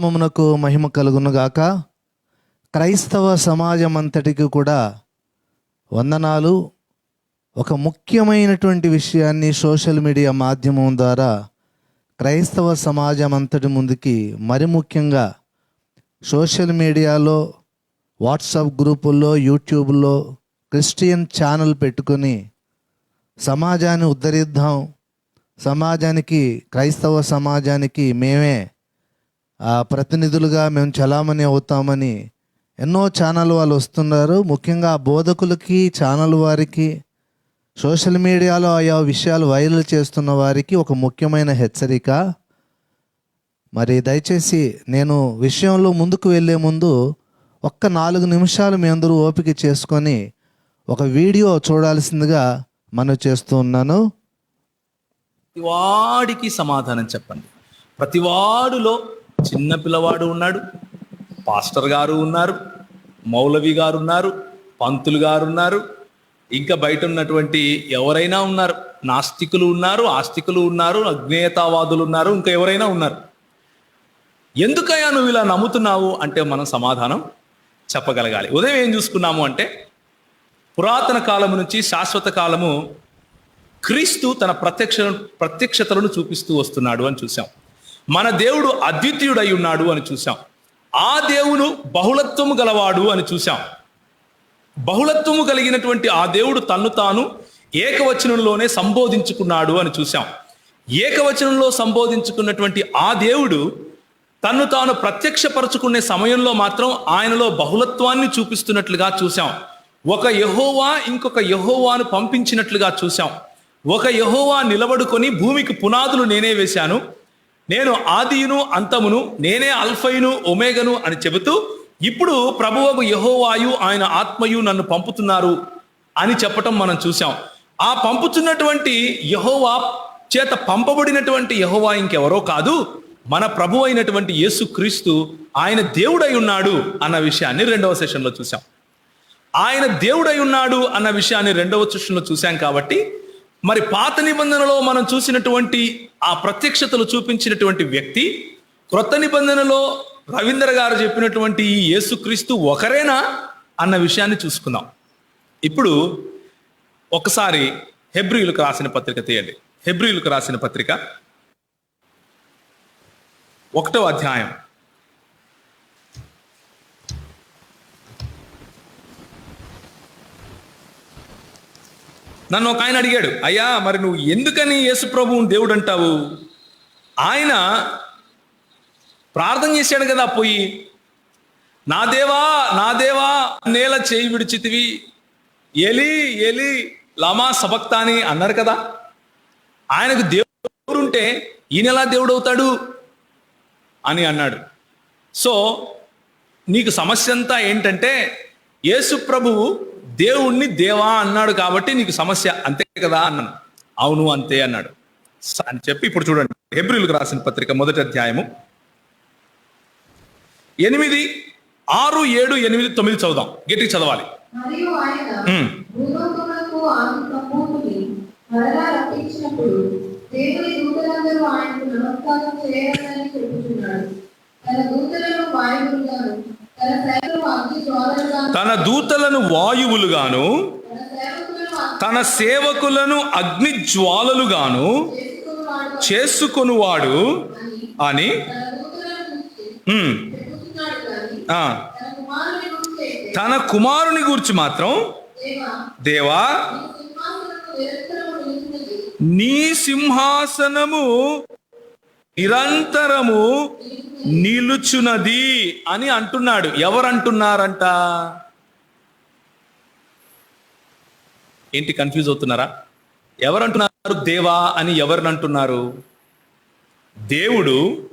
నామమునకు మహిమ కలుగునుగాక క్రైస్తవ సమాజం అంతటికి కూడా వందనాలు. ఒక ముఖ్యమైనటువంటి విషయాన్ని సోషల్ మీడియా మాధ్యమం ద్వారా క్రైస్తవ సమాజం అంతటి ముందుకి మరి ముఖ్యంగా సోషల్ మీడియాలో వాట్సాప్ గ్రూపుల్లో యూట్యూబ్లో క్రిస్టియన్ ఛానల్ పెట్టుకొని సమాజాన్ని ఉద్ధరిద్దాం. సమాజానికి క్రైస్తవ సమాజానికి మేమే ప్రతినిధులుగా మేము చలామణి అవుతామని ఎన్నో ఛానల్ వాళ్ళు వస్తున్నారు. ముఖ్యంగా బోధకులకి ఛానల్ వారికి సోషల్ మీడియాలో ఆయా విషయాలు వైరల్ చేస్తున్న వారికి ఒక ముఖ్యమైన హెచ్చరిక. మరి దయచేసి నేను విషయంలో ముందుకు వెళ్ళే ముందు ఒక్క నాలుగు నిమిషాలు మీ అందరూ ఓపిక చేసుకొని ఒక వీడియో చూడాల్సిందిగా మనం చేస్తూ ఉన్నాను. ప్రతివాడికి సమాధానం చెప్పండి. ప్రతివాడులో చిన్న పిల్లవాడు ఉన్నాడు పాస్టర్ గారు ఉన్నారు మౌలవి గారు ఉన్నారు పంతులు గారు ఉన్నారు. ఇంకా బయట ఉన్నటువంటి ఎవరైనా ఉన్నారు నాస్తికులు ఉన్నారు ఆస్తికులు ఉన్నారు అజ్ఞేయతావాదులు ఉన్నారు ఇంకా ఎవరైనా ఉన్నారు. ఎందుకయ్యా నువ్వు ఇలా నమ్ముతున్నావు అంటే మనం సమాధానం చెప్పగలగాలి. ఉదయం ఏం చూసుకున్నాము అంటే పురాతన కాలము నుంచి శాశ్వత కాలము క్రీస్తు తన ప్రత్యక్ష ప్రత్యక్షతలను చూపిస్తూ వస్తున్నాడు అని చూసాం మన దేవుడు అద్వితీయుడై ఉన్నాడు అని చూసాం ఆ దేవుడు బహుళత్వము గలవాడు అని చూసాం బహుళత్వము కలిగినటువంటి ఆ దేవుడు తన్ను తాను ఏకవచనంలోనే సంబోధించుకున్నాడు అని చూసాం ఏకవచనంలో సంబోధించుకున్నటువంటి ఆ దేవుడు తన్ను తాను ప్రత్యక్షపరచుకునే సమయంలో మాత్రం ఆయనలో బహుళత్వాన్ని చూపిస్తున్నట్లుగా చూసాం ఒక యహోవా ఇంకొక యహోవాను పంపించినట్లుగా చూసాం ఒక యహోవా నిలబడుకొని భూమికి పునాదులు నేనే వేశాను. నేను ఆదియును అంతమును నేనే అల్ఫయును ఒమేగను అని చెబుతూ ఇప్పుడు ప్రభువకు యహోవాయు ఆయన ఆత్మయు నన్ను పంపుతున్నారు అని చెప్పటం మనం చూసాం ఆ పంపుతున్నటువంటి యహోవా చేత పంపబడినటువంటి యహోవా ఇంకెవరో కాదు మన ప్రభు అయినటువంటి యేసుక్రీస్తు ఆయన దేవుడై ఉన్నాడు అన్న విషయాన్ని రెండవ సెషన్లో చూసాం ఆయన దేవుడై ఉన్నాడు అన్న విషయాన్ని రెండవ సెషన్లో చూసాం కాబట్టి మరి పాత నిబంధనలో మనం చూసినటువంటి ఆ ప్రత్యక్షతలు చూపించినటువంటి వ్యక్తి క్రొత్త నిబంధనలో రవీంద్ర గారు చెప్పినటువంటి ఈ యేసుక్రీస్తు ఒకరేనా అన్న విషయాన్ని చూసుకుందాం. ఇప్పుడు ఒకసారి హెబ్రియులకు రాసిన పత్రిక తీయండి. హెబ్రియులకు రాసిన పత్రిక ఒకటో అధ్యాయం. నన్ను ఒక ఆయన అడిగాడు అయ్యా మరి నువ్వు ఎందుకని యేసుప్రభువుని దేవుడు అంటావు? ఆయన ప్రార్థన చేశాడు కదా పోయి నా దేవా నా దేవా నేల చేయి విడిచితివి ఎలి ఎలి లమా సబక్తాని అన్నారు కదా. ఆయనకు దేవుడు ఉంటే ఈయన ఎలా దేవుడు అవుతాడు అని అన్నాడు. సో నీకు సమస్య అంతా ఏంటంటే యేసు ప్రభువు దేవుణ్ణి దేవా అన్నాడు కాబట్టి నీకు సమస్య అంతే కదా అన్నాను. అవును అంతే అన్నాడు. అని చెప్పి ఇప్పుడు చూడండి. హెబ్రిల్కు రాసిన పత్రిక మొదటి అధ్యాయము. ఎనిమిది ఆరు ఏడు ఎనిమిది తొమ్మిది చదువుదాం. గట్టిగా చదవాలి. దేవుని దూతలందరూ ఆయనకు నమస్కారం చేయాలని చెబుతున్నాడు తన దూతలను వాయువులుగాను తన సేవలను అగ్ని జ్వాలలుగాను తన దూతలను వాయువులుగాను తన సేవకులను అగ్ని జ్వాలలుగాను చేసుకొనువాడు అని తన కుమారుని గురించి మాత్రం దేవా నీ సింహాసనము నిరంతరము నిలుచున్నది నీ సింహాసనము నిరంతరము నిలుచున్నది అని అంటున్నాడు. ఎవరు అంటున్నారంట ఏంటి కన్ఫ్యూజ్ అవుతున్నారా? ఎవరంటున్నారు? దేవా అని ఎవరినంటున్నారు? దేవుడు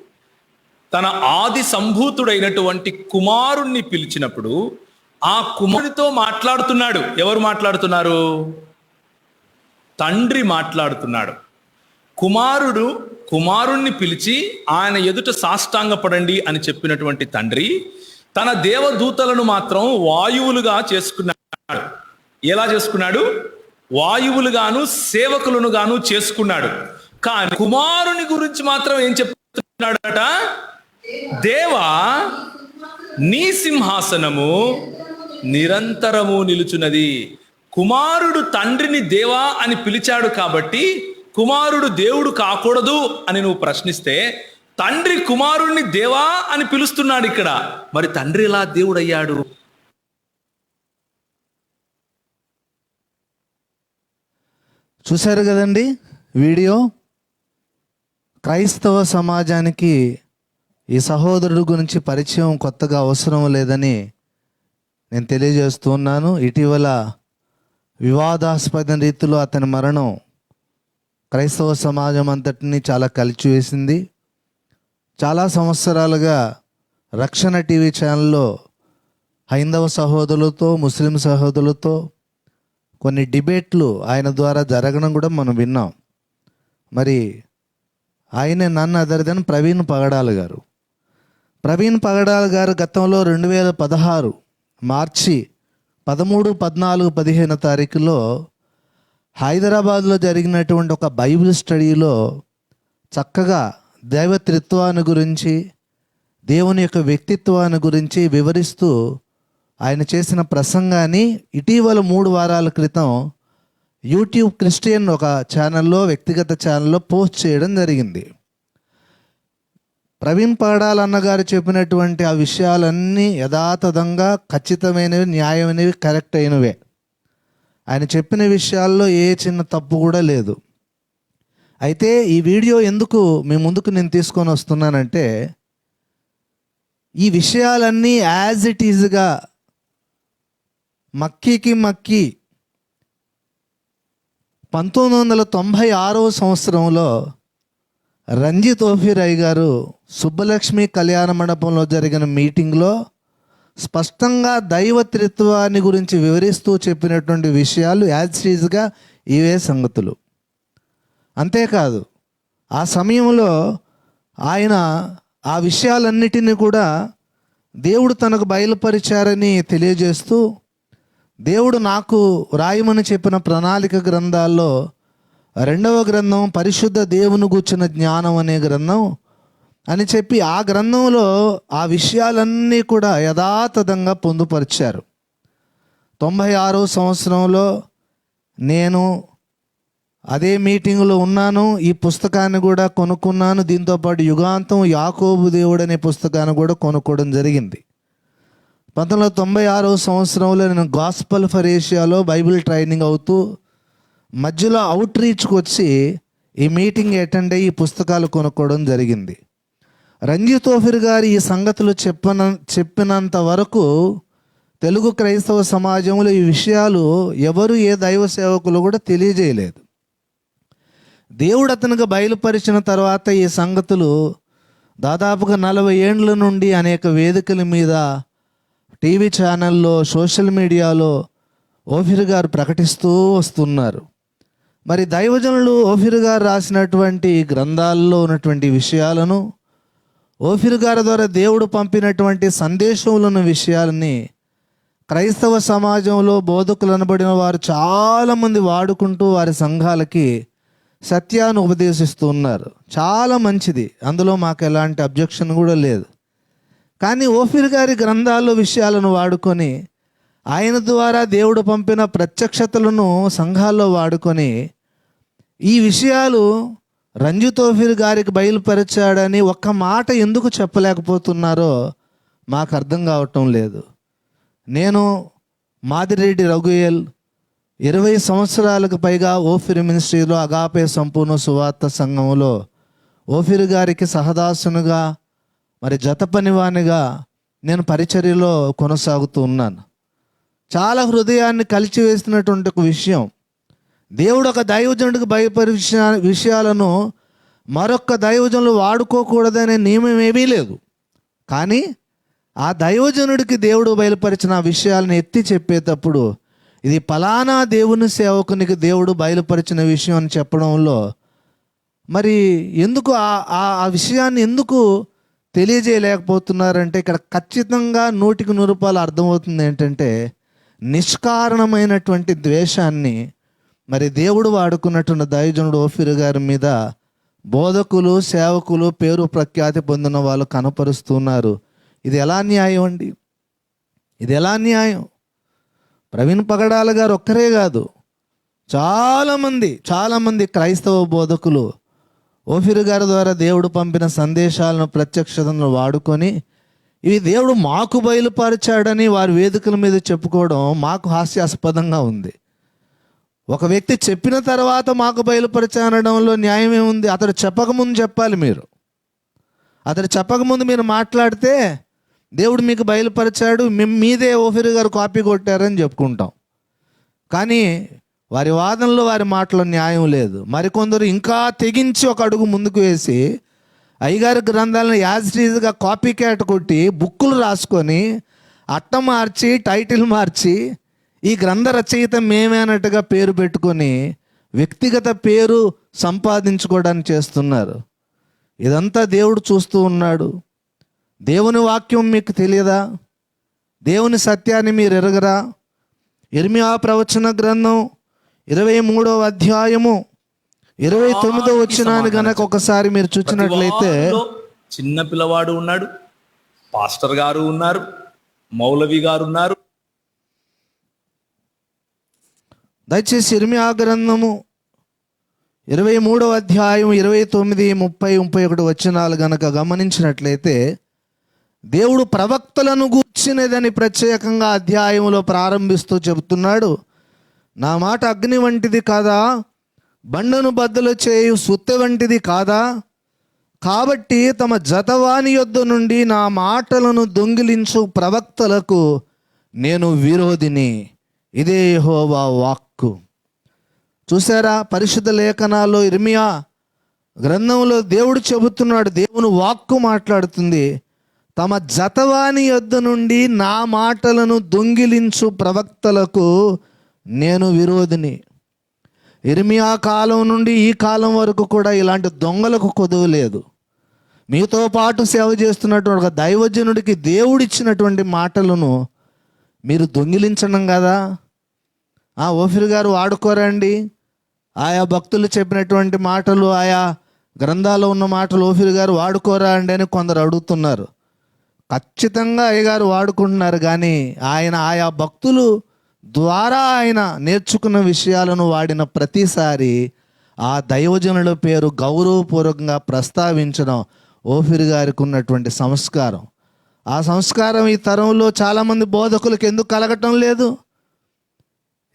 తన ఆది సంభూతుడైనటువంటి కుమారుణ్ణి పిలిచినప్పుడు ఆ కుమారుడితో మాట్లాడుతున్నాడు. ఎవరు మాట్లాడుతున్నారు? తండ్రి మాట్లాడుతున్నాడు. కుమారుడు కుమారుణ్ణి పిలిచి ఆయన ఎదుట సాష్టాంగపడండి అని చెప్పినటువంటి తండ్రి తన దేవదూతలను మాత్రం వాయువులుగా చేసుకున్నాడు. ఎలా చేసుకున్నాడు? వాయువులుగాను సేవకులను గాను చేసుకున్నాడు. కానీ కుమారుని గురించి మాత్రం ఏం చెప్తున్నాడట? దేవా నీ సింహాసనము నిరంతరము నిలుచున్నది. కుమారుడు తండ్రిని దేవా అని పిలిచాడు కాబట్టి కుమారుడు దేవుడు కాకూడదు అని నువ్వు ప్రశ్నిస్తే తండ్రి కుమారుడిని దేవా అని పిలుస్తున్నాడు ఇక్కడ. మరి తండ్రి ఇలా దేవుడయ్యాడు? చూశారు కదండి వీడియో? క్రైస్తవ సమాజానికి ఈ సహోదరుడు గురించి పరిచయం కొత్తగా అవసరం లేదని నేను తెలియజేస్తున్నాను ఇటీవల వివాదాస్పద రీతిలో అతని మరణం క్రైస్తవ సమాజం అంతటిని చాలా కలిచివేసింది. చాలా సంవత్సరాలుగా రక్షణ టీవీ ఛానల్లో హైందవ సహోదరులతో ముస్లిం సహోదరులతో కొన్ని డిబేట్లు ఆయన ద్వారా జరగడం కూడా మనం విన్నాం. మరి ఆయనే నన్ను అదర్ దెన్ ప్రవీణ్ పగడాల గారు. ప్రవీణ్ పగడాల గారు గతంలో రెండు వేల పదహారు మార్చి పదమూడు పద్నాలుగు పదిహేను తారీఖులో హైదరాబాద్లో జరిగినటువంటి ఒక బైబిల్ స్టడీలో చక్కగా దైవత్రిత్వాన్ని గురించి దేవుని యొక్క వ్యక్తిత్వాన్ని గురించి వివరిస్తూ ఆయన చేసిన ప్రసంగాన్ని ఇటీవల మూడు వారాల క్రితం యూట్యూబ్ క్రిస్టియన్ ఒక ఛానల్లో వ్యక్తిగత ఛానల్లో పోస్ట్ చేయడం జరిగింది. ప్రవీణ్ పాడాల్ అన్నగారు చెప్పినటువంటి ఆ విషయాలన్నీ యథాతథంగా ఖచ్చితమైనవి న్యాయమైనవి కరెక్ట్ అయినవే. ఆయన చెప్పిన విషయాల్లో ఏ చిన్న తప్పు కూడా లేదు. అయితే ఈ వీడియో ఎందుకు మీ ముందుకు నేను తీసుకొని వస్తున్నానంటే ఈ విషయాలన్నీ యాజ్ ఇట్ ఈజ్గా మక్కీకి మక్కి. పంతొమ్మిది వందల తొంభై ఆరవ సంవత్సరంలో రంజిత్ ఓఫిరాయ్ గారు సుబ్బలక్ష్మి కళ్యాణ మండపంలో జరిగిన మీటింగ్లో స్పష్టంగా దైవత్రిత్వాన్ని గురించి వివరిస్తూ చెప్పినటువంటి విషయాలు యాజ్ ఈజ్గా ఇవే సంగతులు. అంతేకాదు ఆ సమయంలో ఆయన ఆ విషయాలన్నిటినీ కూడా దేవుడు తనకు బయలుపరిచారని తెలియజేస్తూ దేవుడు నాకు రాయమని చెప్పిన ప్రణాళిక గ్రంథాల్లో రెండవ గ్రంథం పరిశుద్ధ దేవుని కూర్చున్న జ్ఞానం అనే గ్రంథం అని చెప్పి ఆ గ్రంథంలో ఆ విషయాలన్నీ కూడా యథాతథంగా పొందుపరిచారు. తొంభై ఆరో సంవత్సరంలో నేను అదే మీటింగ్లో ఉన్నాను ఈ పుస్తకాన్ని కూడా కొనుక్కున్నాను దీంతోపాటు యుగాంతం యాకోబు దేవుడు అనే పుస్తకాన్ని కూడా కొనుక్కోవడం జరిగింది. పంతొమ్మిది వందల తొంభై ఆరో సంవత్సరంలో నేను గాస్పల్ ఫర్ ఏషియాలో బైబిల్ ట్రైనింగ్ అవుతూ మధ్యలో అవుట్ రీచ్కి వచ్చి ఈ మీటింగ్ అటెండ్ అయ్యి ఈ పుస్తకాలు కొనుక్కోవడం జరిగింది. రంజిత్ ఓఫిర్ గారు ఈ సంగతులు చెప్పన చెప్పినంత వరకు తెలుగు క్రైస్తవ సమాజంలో ఈ విషయాలు ఎవరు ఏ దైవ సేవకులు కూడా తెలియజేయలేదు. దేవుడు అతనికి బయలుపరిచిన తర్వాత ఈ సంగతులు దాదాపుగా నలభై ఏండ్ల నుండి అనేక వేదికల మీద టీవీ ఛానల్లో సోషల్ మీడియాలో ఓఫిర్ గారు ప్రకటిస్తూ వస్తున్నారు. మరి దైవజనులు ఓఫిర్ గారు రాసినటువంటి గ్రంథాల్లో ఉన్నటువంటి విషయాలను ఓఫిర్ గారి ద్వారా దేవుడు పంపినటువంటి సందేశంలో ఉన్న విషయాలని క్రైస్తవ సమాజంలో బోధకులు అనబడిన వారు చాలామంది వాడుకుంటూ వారి సంఘాలకి సత్యాన్ని ఉపదేశిస్తూ ఉన్నారు. చాలా మంచిది. అందులో మాకు ఎలాంటి అబ్జెక్షన్ కూడా లేదు. కానీ ఓఫిర్ గారి గ్రంథాలు విషయాలను వాడుకొని ఆయన ద్వారా దేవుడు పంపిన ప్రత్యక్షతలను సంఘాల్లో వాడుకొని ఈ విషయాలు రంజిత్ ఓఫిర్ గారికి బయలుపరిచాడని ఒక్క మాట ఎందుకు చెప్పలేకపోతున్నారో మాకు అర్థం కావటం లేదు. నేను మాదిరెడ్డి రఘుయేల్ ఇరవై సంవత్సరాలకు పైగా ఓఫిర్ మినిస్ట్రీలో అగాపే సంపూర్ణ సువార్త సంఘంలో ఓఫిర్ గారికి సహదాసునుగా మరి జత పనివానిగా నేను పరిచర్యలో కొనసాగుతూ ఉన్నాను. చాలా హృదయాన్ని కలిచివేసినటువంటి ఒక విషయం. దేవుడు ఒక దైవజనుడికి భయపరిచిన విషయాలను మరొక దైవజనులు వాడుకోకూడదనే నియమం ఏమీ లేదు. కానీ ఆ దైవజనుడికి దేవుడు బయలుపరిచిన విషయాలను ఎత్తి చెప్పేటప్పుడు ఇది ఫలానా దేవుని సేవకునికి దేవుడు బయలుపరిచిన విషయం అని చెప్పడంలో మరి ఎందుకు ఆ- ఆ ఆ విషయాన్ని ఎందుకు తెలియజేయలేకపోతున్నారంటే ఇక్కడ ఖచ్చితంగా నూటికి నూరు రూపాయలు అర్థమవుతుంది ఏంటంటే నిష్కారణమైనటువంటి ద్వేషాన్ని మరి దేవుడు వాడుకున్నటువంటి దైవజనుడు ఓఫిర్ గారి మీద బోధకులు సేవకులు పేరు ప్రఖ్యాతి పొందిన వాళ్ళు కనపరుస్తున్నారు. ఇది ఎలా న్యాయం అండి? ఇది ఎలా న్యాయం? ప్రవీణ్ పగడాల గారు ఒక్కరే కాదు. చాలామంది చాలామంది క్రైస్తవ బోధకులు ఓఫిరు గారి ద్వారా దేవుడు పంపిన సందేశాలను ప్రత్యక్షతను వాడుకొని ఇవి దేవుడు మాకు బయలుపరిచాడని వారి వేదికల మీద చెప్పుకోవడం మాకు హాస్యాస్పదంగా ఉంది. ఒక వ్యక్తి చెప్పిన తర్వాత మాకు బయలుపరిచానడంలో న్యాయం ఏముంది అతడు చెప్పకముందు చెప్పాలి మీరు. అతడు చెప్పకముందు మీరు మాట్లాడితే దేవుడు మీకు బయలుపరిచాడు. మేము మీదే ఓఫిరు గారు కాపీ కొట్టారని చెప్పుకుంటాం. కానీ వారి వాదనలో వారి మాటలో న్యాయం లేదు. మరికొందరు ఇంకా తెగించి ఒక అడుగు ముందుకు వేసి అయ్యగారి గ్రంథాలను యాజ్రీజ్గా కాపీ క్యాట్ కొట్టి బుక్కులు రాసుకొని అట్ట మార్చి టైటిల్ మార్చి ఈ గ్రంథ రచయిత మేమే అన్నట్టుగా పేరు పెట్టుకొని వ్యక్తిగత పేరు సంపాదించుకోవడానికి చేస్తున్నారు. ఇదంతా దేవుడు చూస్తూ ఉన్నాడు. దేవుని వాక్యం మీకు తెలియదా? దేవుని సత్యాన్ని మీరు ఎరగరా? ఇర్మియా ప్రవచన గ్రంథం ఇరవై మూడవ అధ్యాయము ఇరవై తొమ్మిదో వచ్చినాన్ని గనక ఒకసారి మీరు చూసినట్లయితే చిన్న పిల్లవాడు ఉన్నాడు పాస్టర్ గారు ఉన్నారు మౌలవి గారు ఉన్నారు. దయచేసి ఇర్మియా గ్రంథము ఇరవై మూడవ అధ్యాయం ఇరవై తొమ్మిది ముప్పై ముప్పై ఒకటి వచ్చినాలు గనక గమనించినట్లయితే దేవుడు ప్రవక్తలను గూర్చినదని ప్రత్యేకంగా అధ్యాయంలో ప్రారంభిస్తూ చెబుతున్నాడు. నా మాట అగ్ని వంటిది కాదా? బండను బద్దలు చేయు సుత్తె వంటిది కాదా? కాబట్టి తమ జతవాని యొద్ద నుండి నా మాటలను దొంగిలించు ప్రవక్తలకు నేను విరోధిని. ఇదే హోవా వాక్కు. చూసారా పరిశుద్ధ లేఖనాల్లో ఇర్మియా గ్రంథంలో దేవుడు చెబుతున్నాడు దేవుని వాక్కు మాట్లాడుతుంది. తమ జతవాని యొద్ద నుండి నా మాటలను దొంగిలించు ప్రవక్తలకు నేను విరోధిని. ఇర్మియా కాలం నుండి ఈ కాలం వరకు కూడా ఇలాంటి దొంగలకు కొదువు లేదు. మీతో పాటు సేవ చేస్తున్నటువంటి ఒక దైవజనుడికి దేవుడిచ్చినటువంటి మాటలను మీరు దొంగిలించడం కదా? ఆ ఓఫిర్ గారు వాడుకోరండి. ఆయా భక్తులు చెప్పినటువంటి మాటలు ఆయా గ్రంథాల్లో ఉన్న మాటలు ఓఫిర్ గారు వాడుకోరా అండి అని కొందరు అడుగుతున్నారు. ఖచ్చితంగా అయ్యగారు వాడుకుంటున్నారు కానీ ఆయన ఆయా భక్తులు ద్వారా ఆయన నేర్చుకున్న విషయాలను వాడిన ప్రతిసారి ఆ దైవజనుల పేరు గౌరవపూర్వకంగా ప్రస్తావించడం ఓఫిర్ గారికి ఉన్నటువంటి సంస్కారం. ఆ సంస్కారం ఈ తరంలో చాలామంది బోధకులకు ఎందుకు కలగటం లేదు?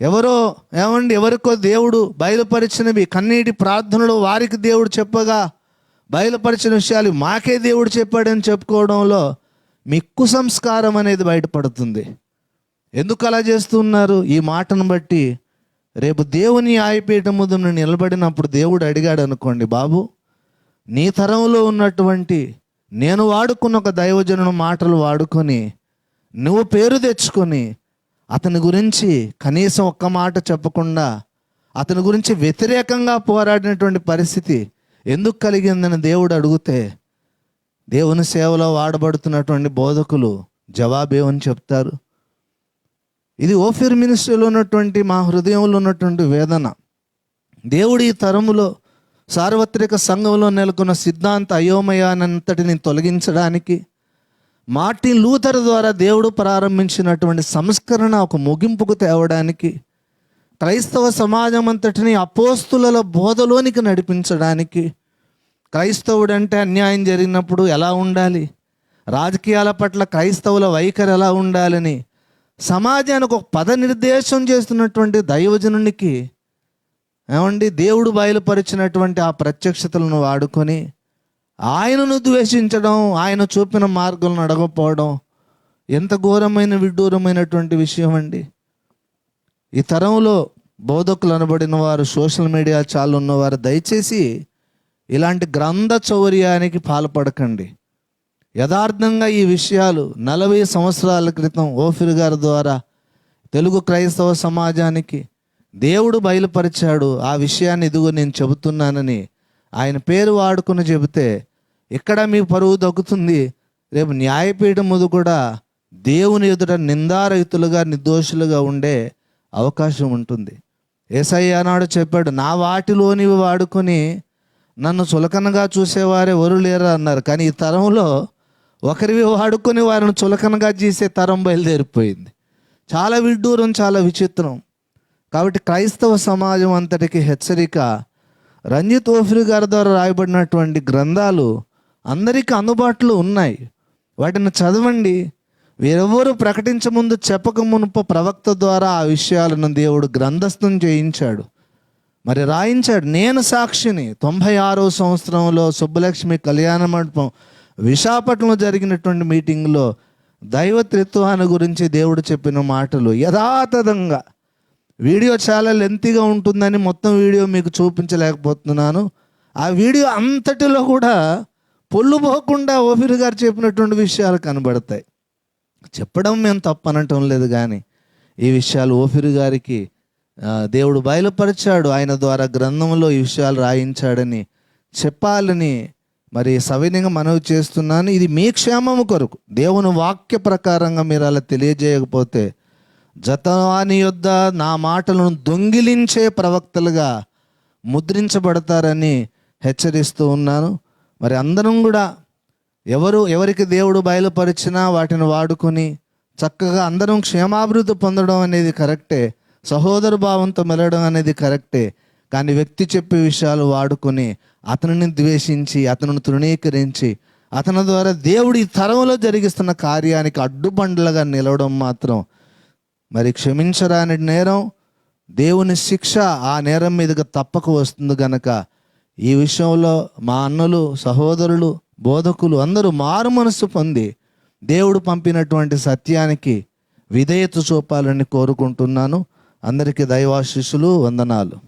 ఎవరో ఏమండి ఎవరికో దేవుడు బయలుపరిచినవి కన్నీటి ప్రార్థనలు వారికి దేవుడు చెప్పగా బయలుపరిచిన విషయాలు మాకే దేవుడు చెప్పాడని చెప్పుకోవడంలో మిక్కు సంస్కారం అనేది బయటపడుతుంది. ఎందుకు అలా చేస్తున్నారు? ఈ మాటను బట్టి రేపు దేవుని ఆయిపీఠం ముందు నిలబడినప్పుడు దేవుడు అడిగాడు అనుకోండి బాబు నీ తరంలో ఉన్నటువంటి నేను వాడుకున్న ఒక దైవజనుడు మాటలు వాడుకొని నువ్వు పేరు తెచ్చుకొని అతని గురించి కనీసం ఒక్క మాట చెప్పకుండా అతని గురించి వ్యతిరేకంగా పోరాడినటువంటి పరిస్థితి ఎందుకు కలిగిందని దేవుడు అడిగితే దేవుని సేవలో వాడబడుతున్నటువంటి బోధకులు జవాబేమని చెప్తారు? ఇది ఓఫిర్ మినిస్ట్రీలో ఉన్నటువంటి మా హృదయంలో ఉన్నటువంటి వేదన. దేవుడి ఈ తరములో సార్వత్రిక సంఘంలో నెలకొన్న సిద్ధాంత అయోమయానంతటిని తొలగించడానికి మార్టిన్ లూథర్ ద్వారా దేవుడు ప్రారంభించినటువంటి సంస్కరణ ఒక ముగింపుకు తేవడానికి క్రైస్తవ సమాజం అంతటిని అపోస్తుల బోధలోనికి నడిపించడానికి క్రైస్తవుడు అంటే అన్యాయం జరిగినప్పుడు ఎలా ఉండాలి? రాజకీయాల పట్ల క్రైస్తవుల వైఖరి ఎలా ఉండాలని సమాజానికి ఒక పద నిర్దేశం చేస్తున్నటువంటి దైవజనునికి ఏమండి దేవుడు బయలుపరిచినటువంటి ఆ ప్రత్యక్షతలను వాడుకొని ఆయనను ద్వేషించడం ఆయన చూపిన మార్గాలను అడగపోవడం ఎంత ఘోరమైన విడ్డూరమైనటువంటి విషయం అండి. ఈ తరంలో బోధకులు అనబడిన వారు సోషల్ మీడియా చాలు ఉన్నవారు దయచేసి ఇలాంటి గ్రంథ చౌర్యానికి పాల్పడకండి. యథార్థంగా ఈ విషయాలు నలభై సంవత్సరాల క్రితం ఓఫిర్ గారి ద్వారా తెలుగు క్రైస్తవ సమాజానికి దేవుడు బయలుపరిచాడు. ఆ విషయాన్ని ఇదిగో నేను చెబుతున్నానని ఆయన పేరు వాడుకుని చెబితే ఇక్కడ మీ పరువు దక్కుతుంది రేపు న్యాయపీఠం ముందు కూడా దేవుని ఎదుట నిందారహితులుగా నిర్దోషులుగా ఉండే అవకాశం ఉంటుంది. ఏసయ్య అన్నాడు చెప్పాడు నా వాటిలోనివి వాడుకొని నన్ను చులకనగా చూసేవారే ఎవరు లేరు? అన్నారు. కానీ ఈ తరంలో ఒకరివి వాడుకొని వారిని చులకనగా చేసే తరం బయలుదేరిపోయింది. చాలా విడ్డూరం చాలా విచిత్రం. కాబట్టి క్రైస్తవ సమాజం అంతటికి హెచ్చరిక రంజిత్ ఓఫ్రి గారి ద్వారా రాయబడినటువంటి గ్రంథాలు అందరికీ అందుబాటులో ఉన్నాయి. వాటిని చదవండి. వేరెవరు ప్రకటించముందు చెప్పక మునుపు ప్రవక్త ద్వారా ఆ విషయాలను దేవుడు గ్రంథస్థం చేయించాడు. మరి రాయించాడు. నేను సాక్షిని తొంభై ఆరో సంవత్సరంలో సుబ్బలక్ష్మి కళ్యాణ మండపం విశాఖపట్నంలో జరిగినటువంటి మీటింగ్లో దైవ త్రిత్వాన్ని గురించి దేవుడు చెప్పిన మాటలు యథాతథంగా వీడియో చాలా లెంతీగా ఉంటుందని మొత్తం వీడియో మీకు చూపించలేకపోతున్నాను. ఆ వీడియో అంతటిలో కూడా పొల్లు పోకుండా ఓఫిర్ గారు చెప్పినటువంటి విషయాలు కనబడతాయి. చెప్పడం మేము తప్పనటం అనటం లేదు కానీ ఈ విషయాలు ఓఫిర్ గారికి దేవుడు బయలుపరిచాడు. ఆయన ద్వారా గ్రంథంలో ఈ విషయాలు రాయించాడని చెప్పాలని మరి సవినయంగా మనవి చేస్తున్నాను. ఇది మీ క్షేమము కొరకు. దేవుని వాక్య ప్రకారంగా మీరు అలా తెలియజేయకపోతే జతవాని యొద్ద నా మాటలను దొంగిలించే ప్రవక్తలుగా ముద్రించబడతారని హెచ్చరిస్తూ ఉన్నాను. మరి అందరం కూడా ఎవరు ఎవరికి దేవుడు బయలుపరిచినా వాటిని వాడుకొని చక్కగా అందరం క్షేమాభివృద్ధి పొందడం అనేది కరెక్టే. సహోదర భావంతో మెలడం అనేది కరెక్టే. కానీ వ్యక్తి చెప్పే విషయాలు వాడుకొని అతనిని ద్వేషించి అతనిని తృణీకరించి అతని ద్వారా దేవుడు ఈ తరంలో జరిగిస్తున్న కార్యానికి అడ్డుబండలుగా నిలవడం మాత్రం మరి క్షమించరాని నేరం దేవుని శిక్ష ఆ నేరం మీదుగా తప్పక వస్తుంది గనక ఈ విషయంలో మా అన్నలు సహోదరులు బోధకులు అందరూ మారు మనసు పొంది దేవుడు పంపినటువంటి సత్యానికి విధేయత చూపాలని కోరుకుంటున్నాను. అందరికీ దైవాశిష్యులు వందనాలు.